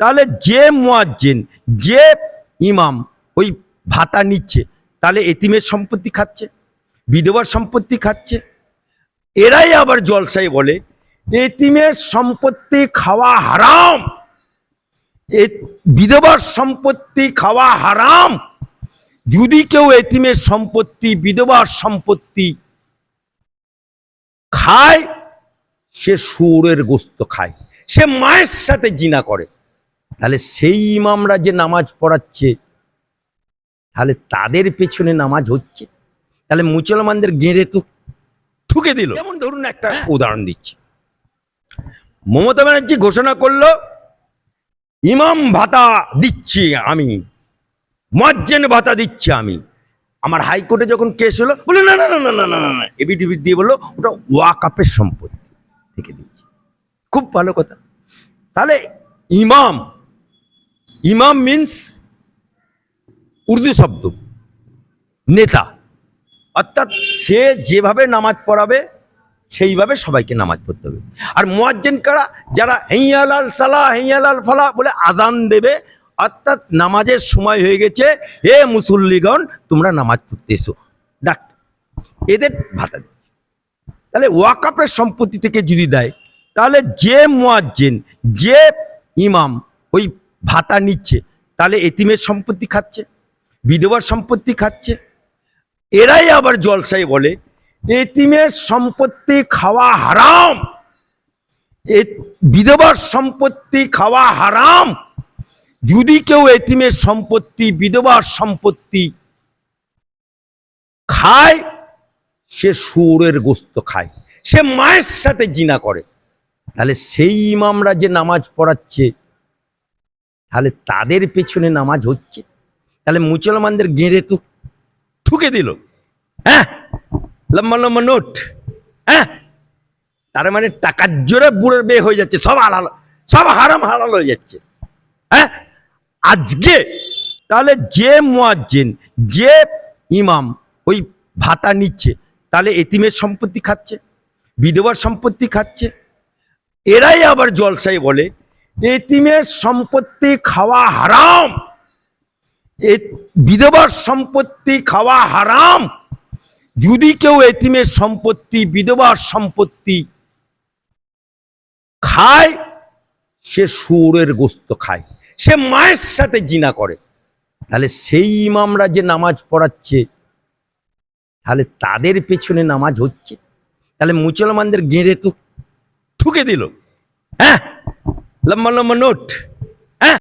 তাহলে যে মুয়াজ্জিন, যে ইমাম ওই ভাতা নিচ্ছে, তাহলে এতিমের সম্পত্তি খাচ্ছে, বিধবার সম্পত্তি খাচ্ছে। এরাই আবার জলসাই বলে, এতিমের সম্পত্তি খাওয়া হারাম। বিধবার সম্পত্তি খাওয়া হারাম। যদি কেউ এতিমের সম্পত্তি, বিধবার সম্পত্তি খায়, সে সুরের গোস্ত খায়। সে মায়ের সাথে জিনা করে। তাহলে সেই ইমামরা যে নামাজ পড়াচ্ছে তাহলে তাদের পেছনে নামাজ হচ্ছে? তাহলে মুসলমানদের গেঁড়ে তো ঠুকে দিল। যেমন ধরুন একটা হ্যাঁ। উদাহরণ দিচ্ছি। মমতা ব্যানার্জি ঘোষণা করল ইমাম ভাতা দিচ্ছি আমি মজ্জেন ভাতা দিচ্ছি আমি। আমার হাইকোর্টে যখন কেস হলো বলে না না না না না না না এবিডিবি দিয়ে বলল ওটা ওয়াকাপের সম্পত্তি থেকে দিচ্ছি। খুব ভালো কথা। তাহলে ইমাম ইমাম মিন্স উর্দু শব্দ, নেতা। অর্থাৎ সে যেভাবে নামাজ পড়াবে, সেইভাবে সবাইকে নামাজ পড়তে হবে। আর মোয়াজ্জেন কারা? যারা হেইয়ালাল সালা, হেইয়ালাল ফালা বলে আজান দেবে, অর্থাৎ নামাজের সময় হয়ে গেছে, এ মুসল্লিগণ, তোমরা নামাজ পড়তে এসো। ডাক্তার এদের ভাতা দিচ্ছে তাহলে ওয়াকাপের সম্পত্তি থেকে যদি দেয়, তাহলে যে মোয়াজ্জেন, যে ইমাম, ওই ভাতা নিচ্ছে, তাহলে এতিমের সম্পত্তি খাচ্ছে, বিধবার সম্পত্তি খাচ্ছে। এরাই আবার জলসাই বলে, এতিমের সম্পত্তি খাওয়া হারাম বিধবার সম্পত্তি খাওয়া হারাম। যদি কেউ এতিমের সম্পত্তি, বিধবার সম্পত্তি খায়, সে সুরের গোস্ত খায়, সে মায়ের সাথে জিনা করে। তাহলে সেই ইমামরা যে নামাজ পড়াচ্ছে তাহলে তাদের পেছনে নামাজ হচ্ছে। তাহলে মুসলমানদের গেঁড়ে তো ঠুকে দিল। হ্যাঁ? লম্বা লম্বা নোট। হ্যাঁ? তার মানে টাকার জোরে বুড়ের বে হয়ে যাচ্ছে, সব হালাল, সব হারাম হালাল হয়ে যাচ্ছে। হ্যাঁ? আজকে তাহলে যে মুয়াজ্জিন, যে ইমাম ওই ভাতা নিচ্ছে, তাহলে এতিমের সম্পত্তি খাচ্ছে, বিধবার সম্পত্তি খাচ্ছে। এরাই আবার জলসাই বলে এতিমের সম্পত্তি খাওয়া হারাম। বিধবার সম্পত্তি খাওয়া হারাম। যদি কেউ এতিমের সম্পত্তি, বিধবার সম্পত্তি খায়, সে সুরের গোস্ত খায়। সে মায়ের সাথে জিনা করে। তাহলে সেই ইমামরা যে নামাজ পড়াচ্ছে, তাহলে তাদের পেছনে নামাজ হচ্ছে? তাহলে মুসলমানদের গেঁড়ে তো ঠুকে দিল। হ্যাঁ? lemah-lemah nut